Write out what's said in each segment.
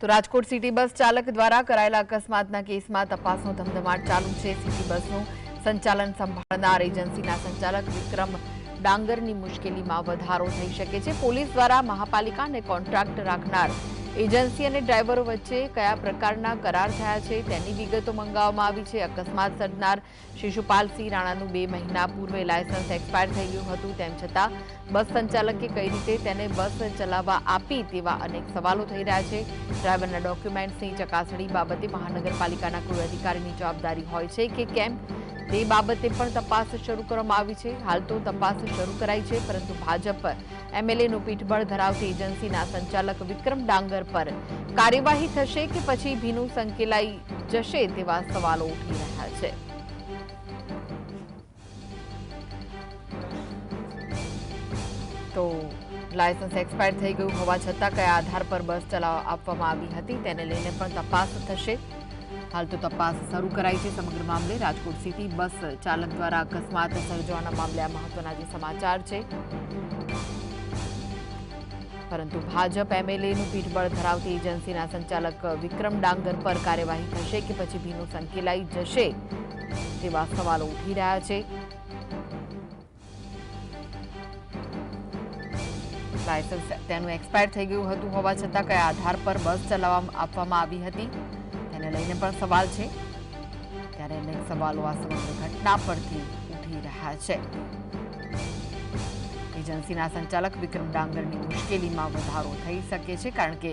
તો Rajkot city bus ચાલક દ્વારા કરાયેલા અકસ્માતના કેસમાં તપાસનો ધમધમાટ ચાલુ છે. સિટી બસનું સંચાલન સંભાળનાર એજન્સીના સંચાલક વિક્રમ ડાંગરની મુશ્કેલીમાં વધારો થઈ શકે છે. પોલીસ દ્વારા મહાપાલિકા અને કોન્ટ્રાક્ટ રાખનાર એજન્સી અને ડ્રાઈવરો વચ્ચે કયા પ્રકારના કરાર થયા છે, તેની વિગતો મંગાવવામાં આવી છે. અકસ્માત સર્જનાર શિશુપાલસિંહ રાણાનું બે મહિના પૂર્વે લાયસન્સ એક્સપાયર થઈ ગયું હતું. તેમ છતાં બસ સંચાલકે કઈ રીતે તેને બસ ચલાવવા આપી તેવા અનેક સવાલો થઈ રહ્યા છે. ડ્રાઈવરના ડોક્યુમેન્ટ્સની ચકાસણી બાબતે મહાનગરપાલિકાના કોઈ અધિકારીની જવાબદારી હોય છે કે કેમ? તે બાબતે પણ તપાસ શરૂ કરવામાં આવી છે. હાલ તો તપાસ શરૂ કરાઈ છે, પરંતુ ભાજપ એમએલએનું પીઠબળ ધરાવતી એજન્સીના સંચાલક વિક્રમ ડાંગર પર કાર્યવાહી થશે કે પછી ભીનું સંકેલાઈ જશે તેવા સવાલો ઉઠી રહ્યા છે. તો લાયસન્સ એક્સપાયર થઈ ગયું હોવા છતાં કયા આધાર પર બસ ચલાવવા આપવામાં આવી હતી તેને લઈને પણ તપાસ થશે. હાલ તો તપાસ શરૂ કરાઈ છે સમગ્ર મામલે. રાજકોટ સિટી બસ ચાલક દ્વારા અકસ્માત સર્જવાના મામલે આ મહત્વના જે સમાચાર છે. પરંતુ ભાજપ એમએલએનું પીઠબળ ધરાવતી એજન્સીના સંચાલક વિક્રમ ડાંગર પર કાર્યવાહી થશે કે પછી ભીનું સંકેલાઈ જશે તેવા સવાલો ઉઠી રહ્યા છે. લાયસન્સ તેનું એક્સપાયર થઈ ગયું હતું હોવા છતાં કયા આધાર પર બસ ચલાવવા આપવામાં આવી હતી? તેને લઈને પણ સવાલ છે. ત્યારે અનેક સવાલો આ સમગ્ર ઘટના પરથી ઉઠી રહ્યા છે. એજન્સીના સંચાલક વિક્રમ ડાંગરની મુશ્કેલીમાં વધારો થઈ શકે છે કારણ કે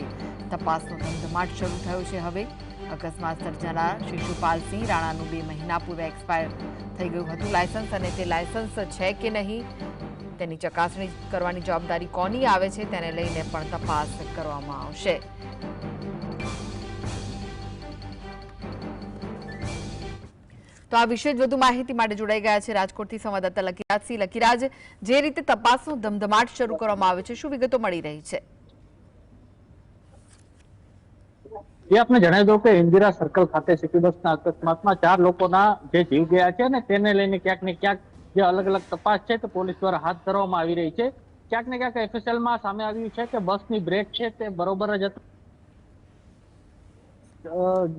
તપાસનો ધમધમાટ શરૂ થયો છે હવે. અકસ્માત સર્જનાર શિશુપાલસિંહ રાણાનું બે મહિના પૂર્વે એક્સપાયર થઈ ગયું હતું. લાયસન્સ અને તે લાયસન્સ છે કે નહીં, તેની ચકાસણી કરવાની જવાબદારી કોની આવે છે તેને લઈને પણ તપાસ કરવામાં આવશે. તો આ વિશે જ વધુ માહિતી માટે જોડાઈ ગયા છે રાજકોટથી સંવાદદાતા લકીરાજસિંહ લકીરાજ, જે રીતે તપાસનો ધમધમાટ શરૂ કરવામાં આવે છે, શું વિગતો મળી રહી છે? આપને જણાવી દઉં કે ઇન્દિરા સર્કલ ખાતે સિટી બસના અકસ્માતમાં ચાર લોકોના જે જીવ ગયા છે ને તેને લઈને ક્યાંક ને ક્યાંક જે અલગ અલગ તપાસ છે તે પોલીસ દ્વારા હાથ ધરવામાં આવી રહી છે. ક્યાંક ને ક્યાંક એફએસએલમાં સામે આવ્યું છે કે બસની બ્રેક છે તે બરોબર જ હતી.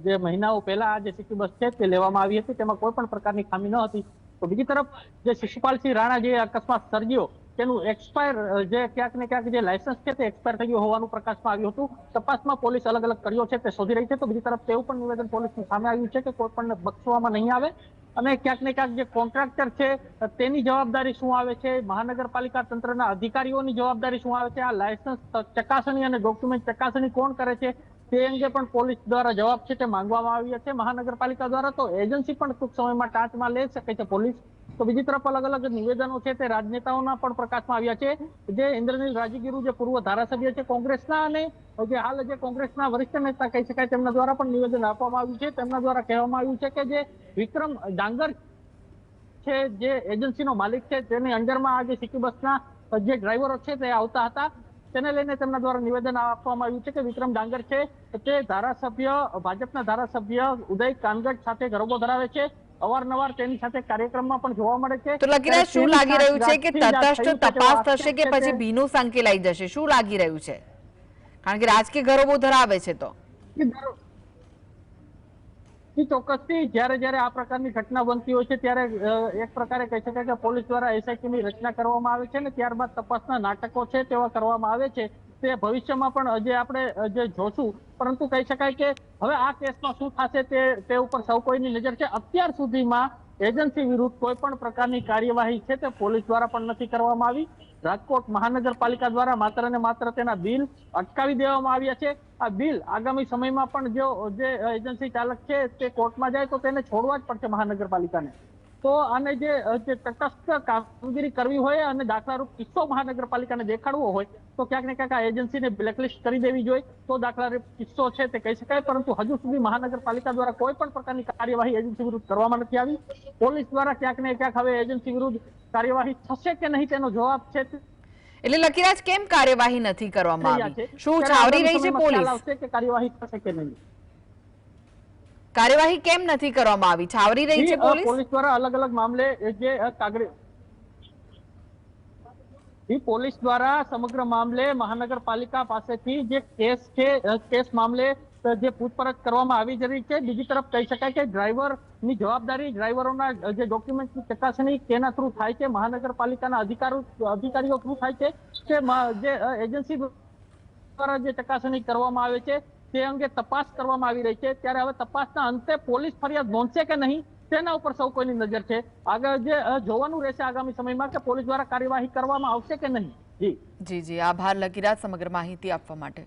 જે મહિનાઓ પહેલા આ જે સિટી બસ છે તે લેવામાં આવી હતી, તેમાં કોઈ પણ પ્રકારની ખામી ન હતી. તો બીજી તરફ જે શિશુપાલસિંહ રાણા જે અકસ્માત સર્જ્યો, તેનું એક્સપાયર જે ક્યાંક ને ક્યાંક જે લાયસન્સ છે તે એક્સપાયર થઈ ગયું હોવાનું પ્રકાશમાં આવ્યું હતું. તપાસમાં પોલીસ અલગ અલગ કર્યો છે તે શોધી રહી છે. તો બીજી તરફ તેવું પણ નિવેદન પોલીસની સામે આવ્યું છે કે કોઈ પણ બક્ષવામાં નહીં આવે. અને ક્યાંક ને ક્યાંક જે કોન્ટ્રાક્ટર છે તેની જવાબદારી શું આવે છે? મહાનગરપાલિકા તંત્રના અધિકારીઓની જવાબદારી શું આવે છે? આ લાયસન્સ ચકાસણી અને ડોક્યુમેન્ટ ચકાસણી કોણ કરે છે? તે અંગે પણ પોલીસ દ્વારા જવાબ છે તે માંગવામાં આવ્યા છે મહાનગરપાલિકા દ્વારા તો એજન્સી પણ ટૂંક સમયમાં ટાંચમાં લઈ શકે છે પોલીસ. તો બીજી તરફ અલગ અલગ નિવેદનો છે તે રાજનેતાઓના પણ પ્રકાશમાં આવ્યા છે. જે ઇન્દ્રનીલ રાજગીરુ જે પૂર્વ ધારાસભ્ય છે કોંગ્રેસના અને જે હાલ જે કોંગ્રેસના વરિષ્ઠ નેતા કહી શકાય તેમના દ્વારા પણ નિવેદન આપવામાં આવ્યું છે. તેમના દ્વારા કહેવામાં આવ્યું છે કે જે વિક્રમ ડાંગર છે જે એજન્સીનો માલિક છે, તેની અંડરમાં આ જે સિટી બસના જે ડ્રાઈવરો છે તે આવતા હતા. તેને લઈને તેમના દ્વારા નિવેદન આપવામાં આવ્યું છે કે વિક્રમ ડાંગર છે તે ધારાસભ્ય ભાજપના ધારાસભ્ય ઉદય કાનગઢ સાથે ગરબો ધરાવે છે. અવારનવાર તેની સાથે કાર્યક્રમમાં પણ જોવા મળે છે. તો લકીરાજ શું લાગી રહ્યું છે કે તટસ્થ તપાસ થશે કે પછી ભીનું સંકેલાઈ જશે? શું લાગી રહ્યું છે? કારણ કે રાજકીય ગરબો ધરાવે છે તો. ઈ ચોક્કસથી જ્યારે જ્યારે આ પ્રકારની ઘટના બનતી હોય છે, ત્યારે એક પ્રકારે કહી શકાય કે પોલીસ દ્વારા એસઆઈટી ની રચના કરવામાં આવે છે ને ત્યારબાદ તપાસના નાટકો છે તેવા કરવામાં આવે છે. તે ભવિષ્યમાં પણ હજે આપણે જે જોશું, પરંતુ કહી શકાય કે હવે આ કેસમાં શું થશે તે તે ઉપર સૌ કોઈની નજર છે. અત્યાર સુધીમાં એજન્સી વિરુદ્ધ કોઈ પણ પ્રકારની કાર્યવાહી છે તે પોલીસ દ્વારા પણ નથી કરવામાં આવી. રાજકોટ મહાનગરપાલિકા દ્વારા માત્ર ને માત્ર તેના બિલ અટકાવી દેવામાં આવ્યા છે. આ બિલ આગામી સમયમાં પણ જો જે એજન્સી ચાલક છે તે કોર્ટમાં જાય તો તેને છોડવા જ પડશે મહાનગરપાલિકાને. તો આને જે તટસ્થ કામગીરી કરવી હોય અને દાખલારૂપ કિસ્સો મહાનગરપાલિકાને દેખાડવો હોય તો ક્યાંક ને ક્યાંક આ એજન્સીને બ્લેકલિસ્ટ કરી દેવી જોઈએ. તો દાખલારૂપ કિસ્સો છે તે કહી શકાય પરંતુ હજુ સુધી મહાનગરપાલિકા દ્વારા કોઈ પણ પ્રકારની કાર્યવાહી એજન્સી વિરુદ્ધ કરવામાં નથી આવી. પોલીસ દ્વારા ક્યાંક ને ક્યાંક હવે એજન્સી વિરુદ્ધ કાર્યવાહી થશે કે નહીં તેનો જવાબ છે એટલે લકીરાજ કેમ કાર્યવાહી નથી કરવામાં આવી? શું છાવરી રહી છે પોલીસ? કે કાર્યવાહી થશે કે નહીં. કાર્યવાહી કેમ નથી કરવામાં આવી? છાવરી રહી છે પોલીસ? પોલીસ દ્વારા અલગ અલગ મામલે જે અ, પોલીસ દ્વારા સમગ્ર મામલે મહાનગરપાલિકા પાસેથી જે કેસ છે કેસ મામલે જે પૂછપરછ કરવામાં આવી જ રહી છે બીજી તરફ કહી શકાય કે ડ્રાઈવરની જવાબદારી ડ્રાઈવરોના જે જે ડોક્યુમેન્ટની ચકાસણી તેના થ્રુ થાય છે મહાનગરપાલિકાના અધિકારો અધિકારીઓ થ્રુ થાય છે કે જે એજન્સી દ્વારા જે ચકાસણી કરવામાં આવે છે તે અંગે તપાસ કરવામાં આવી રહી છે, ત્યારે હવે તપાસના અંતે પોલીસ ફરિયાદ નોંધશે કે નહીં, તેના ઉપર સૌ કોઈની નજર છે. આગળ જે જોવાનું રહેશે આગામી સમયમાં કે પોલીસ દ્વારા કાર્યવાહી કરવામાં આવશે કે નહીં? જી. જી જી. આભાર. લકીરાજ, સમગ્ર માહિતી આપવા માટે.